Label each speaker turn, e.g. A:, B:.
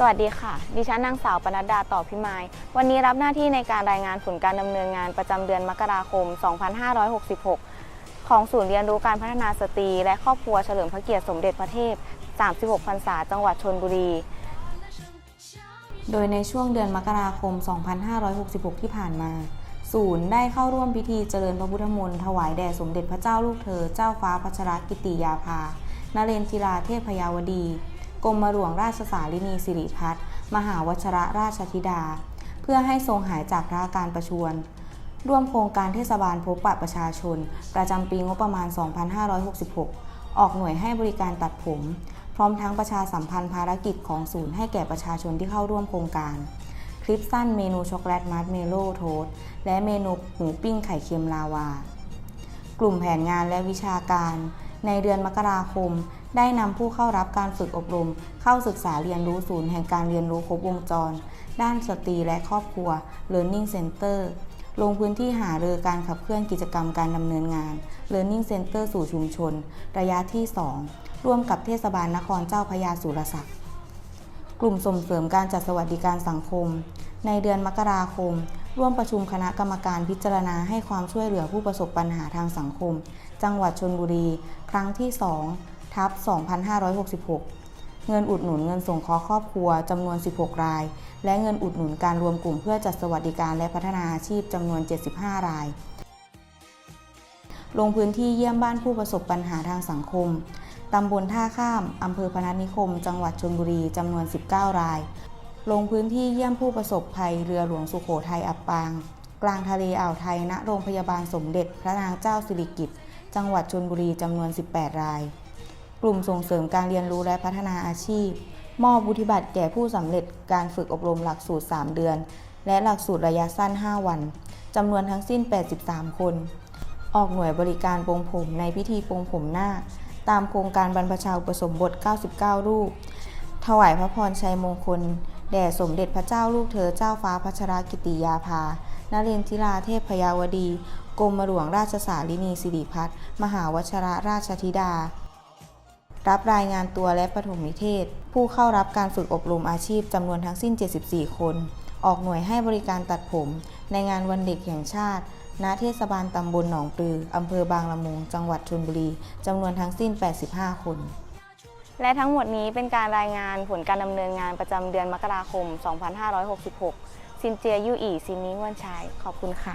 A: สวัสดีค่ะ ดิฉันนางสาวปนัดดาต่อพิมาย วันนี้รับหน้าที่ในการรายงานผลการดำเนินงานประจำเดือนมกราคม 2566 ของศูนย์เรียนรู้การพัฒนาสตรี และครอบครัวเฉลิมพระเกียรติสมเด็จพระเทพ 36 พรรษา จังหวัดชนบุรี โดยในช่วงเดือนมกราคม 2566 ที่ผ่านมา ศูนย์ได้เข้าร่วมพิธีเจริญพระพุทธมนต์ถวายแด่สมเด็จพระเจ้าลูกเธอ เจ้าฟ้าพัชรกิติยาภา นเรนทิราเทพพยาวดี รมหลวงราชสารินีสิริพัฒน์มหาวชรราชธิดา เพื่อให้ทรงหายจากพระอาการประชวรร่วมโครงการเทศบาลพบปะประชาชน ประจำปีงบประมาณ 2566 ออกหน่วยให้บริการตัดผม พร้อมทั้งประชาสัมพันธ์ภารกิจของศูนย์ให้แก่ประชาชนที่เข้าร่วมโครงการ คลิปสั้นเมนูช็อกโกแลตมัดเมโลโทสและเมนูหมูปิ้งไข่เค็มลาวา กลุ่มแผนงานและวิชาการ ในเดือนมกราคม ได้นำผู้เข้ารับการฝึกอบรม เข้าศึกษาเรียนรู้ศูนย์แห่งการเรียนรู้ครบวงจร ด้านสตรีและครอบครัว Learning Center ลงพื้นที่หาเรือการขับเคลื่อนกิจกรรมการดำเนินงาน Learning Center สู่ชุมชน ระยะที่ 2 ร่วมกับเทศบาลนครเจ้าพระยาสุรศักดิ์กลุ่มส่งเสริมการจัดสวัสดิการสังคม ในเดือนมกราคม ร่วมประชุมคณะกรรมการพิจารณาให้ความช่วยเหลือผู้ประสบปัญหาทางสังคม จังหวัดชนบุรี ครั้งที่ 2 ทับ 2566 เงินอุดหนุนเงินส่งเคราะห์ครอบครัวจำนวน 16 ราย และเงินอุดหนุนการรวมกลุ่มเพื่อจัดสวัสดิการและพัฒนาอาชีพจำนวน 75 ราย ลงพื้นที่เยี่ยมบ้านผู้ประสบปัญหาทางสังคมตำบลท่าข้าม อำเภอพนัสนิคม จังหวัดชนบุรี จำนวน 19 ราย ลงพื้นที่เยี่ยมผู้ประสบภัยเรือหลวงสุโขทัยอับปาง กลางทะเลอ่าวไทยณโรงพยาบาลสมเด็จพระนางเจ้าสิริกิติ์จังหวัดชนบุรีจำนวน 18 ราย กลุ่มส่งเสริมการเรียนรู้และพัฒนาอาชีพ มอบวุฒิบัตรแก่ผู้สำเร็จการฝึกอบรมหลักสูตร 3 เดือน และหลักสูตรระยะสั้น 5 วันจำนวนทั้งสิ้น 83 คน ออกหน่วยบริการปรงผมในพิธีปรงผมหน้า ตามโครงการบรรพชาอุปสมบท 99 รูป ถวายพระพรชัยมงคล แด่สมเด็จพระเจ้าลูกเธอเจ้าฟ้าพัชรกิติยาภานเรนทิราเทพพยาวดี กรมหลวงราชสารินีสิริพัฒน์มหาวชรราชธิดา รับรายงานตัวและปฐมนิเทศ ผู้เข้ารับการฝึกอบรมอาชีพจำนวนทั้งสิ้น 74 คน ออกหน่วยให้บริการตัดผม ในงานวันเด็กแห่งชาติ ณ เทศบาลตำบลหนองปลือ อำเภอบางละมุง จังหวัดชลบุรี จำนวนทั้งสิ้น 85 คน และทั้งหมดนี้เป็นการรายงานผลการดำเนินงานประจำเดือนมกราคม 2566 ซินเจียยู่อีซินนี้วันชัยขอบคุณค่ะ